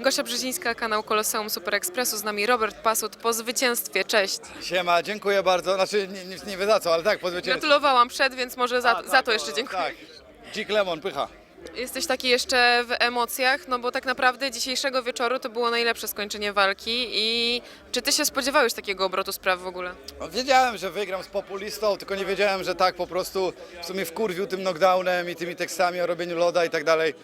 Gosia Brzezińska, kanał Koloseum Super Expressu, z nami Robert Pasut po zwycięstwie. Cześć. Siema, dziękuję bardzo. Znaczy, nie, nie, nie za co, ale tak, po zwycięstwie. Gratulowałam przed, więc może za, A, za tak, to jeszcze dziękuję. Tak. Dzik Lemon, pycha. Jesteś taki jeszcze w emocjach, no bo tak naprawdę dzisiejszego wieczoru to było najlepsze skończenie walki i czy ty się spodziewałeś takiego obrotu spraw w ogóle? No, wiedziałem, że wygram z populistą, tylko nie wiedziałem, że tak po prostu w sumie wkurwił tym knockdownem i tymi tekstami o robieniu loda i tak dalej.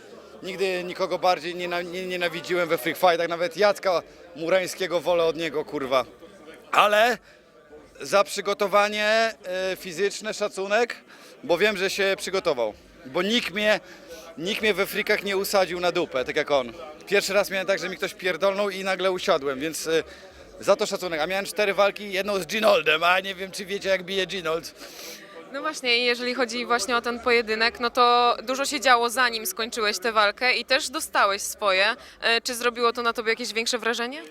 Nigdy nikogo bardziej nie, nie nienawidziłem we free fightach, nawet Jacka Murańskiego wolę od niego, kurwa. Ale za przygotowanie e, fizyczne szacunek, bo wiem, że się przygotował. Bo nikt mnie, nikt mnie we frikach nie usadził na dupę, tak jak on. Pierwszy raz miałem tak, że mi ktoś pierdolnął i nagle usiadłem, więc e, za to szacunek. A miałem cztery walki, jedną z Ginoldem, a nie wiem, czy wiecie, jak bije Ginold. No właśnie, i jeżeli chodzi właśnie o ten pojedynek, no to dużo się działo zanim skończyłeś tę walkę i też dostałeś swoje. E, Czy zrobiło to na tobie jakieś większe wrażenie?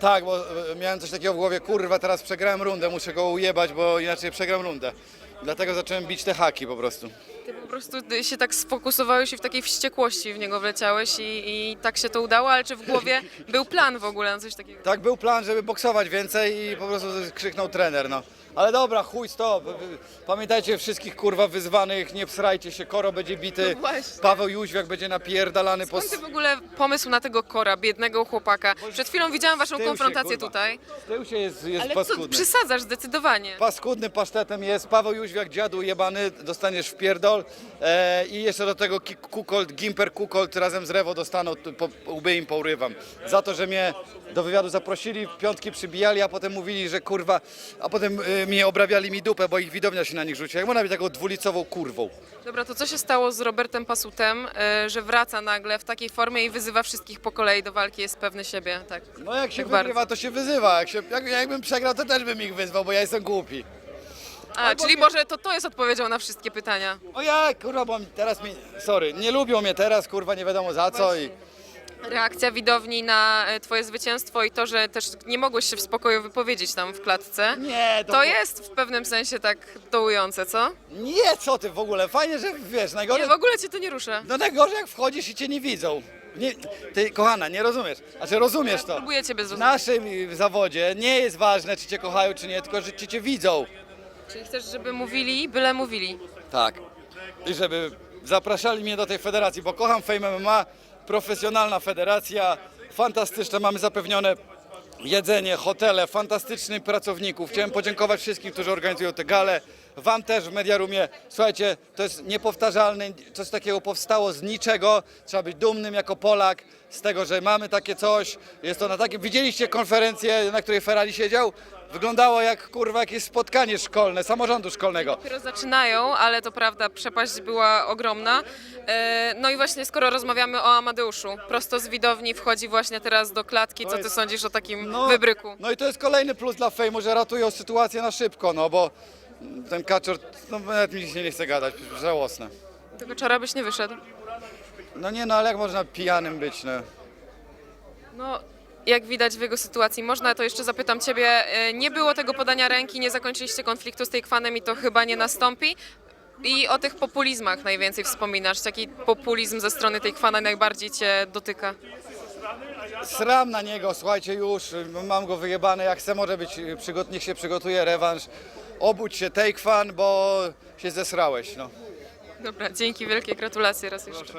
Tak, bo e, miałem coś takiego w głowie, kurwa, teraz przegrałem rundę, muszę go ujebać, bo inaczej przegram rundę. Dlatego zacząłem bić te haki po prostu. Ty po prostu się tak sfokusowałeś i w takiej wściekłości w niego wleciałeś i, i tak się to udało, ale czy w głowie był plan w ogóle na coś takiego? Tak był plan, żeby boksować więcej i po prostu krzyknął trener, no. Ale dobra, chuj stop. Pamiętajcie wszystkich kurwa wyzwanych, nie psrajcie się, Koro będzie bity, No właśnie. Paweł Jóźwiak będzie napierdalany po... Skąd ty w ogóle pomysł na tego Kora, biednego chłopaka? Przed chwilą widziałam waszą Tył konfrontację kurwa. tutaj, Z tyłu się jest, jest ale co, paskudny. przesadzasz zdecydowanie. Paskudnym pasztetem jest Paweł Jóźwiak, dziadu jebany, dostaniesz w pierdol e, i jeszcze do tego Ki- Kukold, Gimper Kukold razem z Rewo dostaną, tu po, łby im pourywam. Za to, że mnie do wywiadu zaprosili, piątki przybijali, a potem mówili, że kurwa, a potem e, mnie obrabiali mi dupę, bo ich widownia się na nich rzuciła. Jak można być taką dwulicową kurwą? Dobra, to co się stało z Robertem Pasutem, e, że wraca nagle w takiej formie i wyzywa wszystkich po kolei do walki, jest pewny siebie, tak? No jak się Tak bardzo. wygrywa, to się wyzywa. Jak się, jak, jakbym przegrał, to też bym ich wyzwał, bo ja jestem głupi. A, czyli może to to jest odpowiedzią na wszystkie pytania. O ja, kurwa, bo teraz mi, sorry, nie lubią mnie teraz, kurwa, nie wiadomo za co i... Reakcja widowni na e, twoje zwycięstwo i to, że też nie mogłeś się w spokoju wypowiedzieć tam w klatce. Nie, To jest w pewnym sensie tak dołujące, co? Nie, co ty w ogóle, fajnie, że wiesz, najgorzej, Nie, w ogóle cię to nie rusza. no najgorzej jak wchodzisz i cię nie widzą. Nie, ty, kochana, nie rozumiesz, znaczy rozumiesz to. Próbuję ciebie W zrozumieć. naszym y, zawodzie nie jest ważne, czy cię kochają, czy nie, tylko, że czy cię widzą. Czyli chcesz, żeby mówili, byle mówili. Tak. I żeby zapraszali mnie do tej federacji, bo kocham Fame MMA, profesjonalna federacja, fantastyczne, mamy zapewnione jedzenie, hotele, fantastycznych pracowników. Chciałem podziękować wszystkim, którzy organizują te gale. Wam też w Mediarumie. Słuchajcie, to jest niepowtarzalne, coś takiego powstało z niczego. Trzeba być dumnym jako Polak z tego, że mamy takie coś. Jest to na takim... Widzieliście konferencję, na której Ferrari siedział? Wyglądało jak, kurwa, jakieś spotkanie szkolne, samorządu szkolnego. Dopiero zaczynają, ale to prawda, przepaść była ogromna. E, No i właśnie skoro rozmawiamy o Amadeuszu, prosto z widowni wchodzi właśnie teraz do klatki. Co ty sądzisz o takim wybryku? No i to jest kolejny plus dla Fejmu, że ratują sytuację na szybko, no bo ten kaczor, no nawet mi się nie chce gadać, żałosne. Tego czara byś nie wyszedł. No nie, no ale jak można pijanym być, no. No, jak widać w jego sytuacji, można, to jeszcze zapytam Ciebie, e, nie było tego podania ręki, nie zakończyliście konfliktu z tej kwanem i to chyba nie nastąpi. I o tych populizmach najwięcej wspominasz. Jaki populizm ze strony tej kwana najbardziej Cię dotyka? Sram na niego, słuchajcie już, mam go wyjebane, jak chce może być, przygot, niech się przygotuje rewanż. Obudź się, take fan, bo się zesrałeś, no. Dobra, dzięki wielkie, gratulacje raz jeszcze.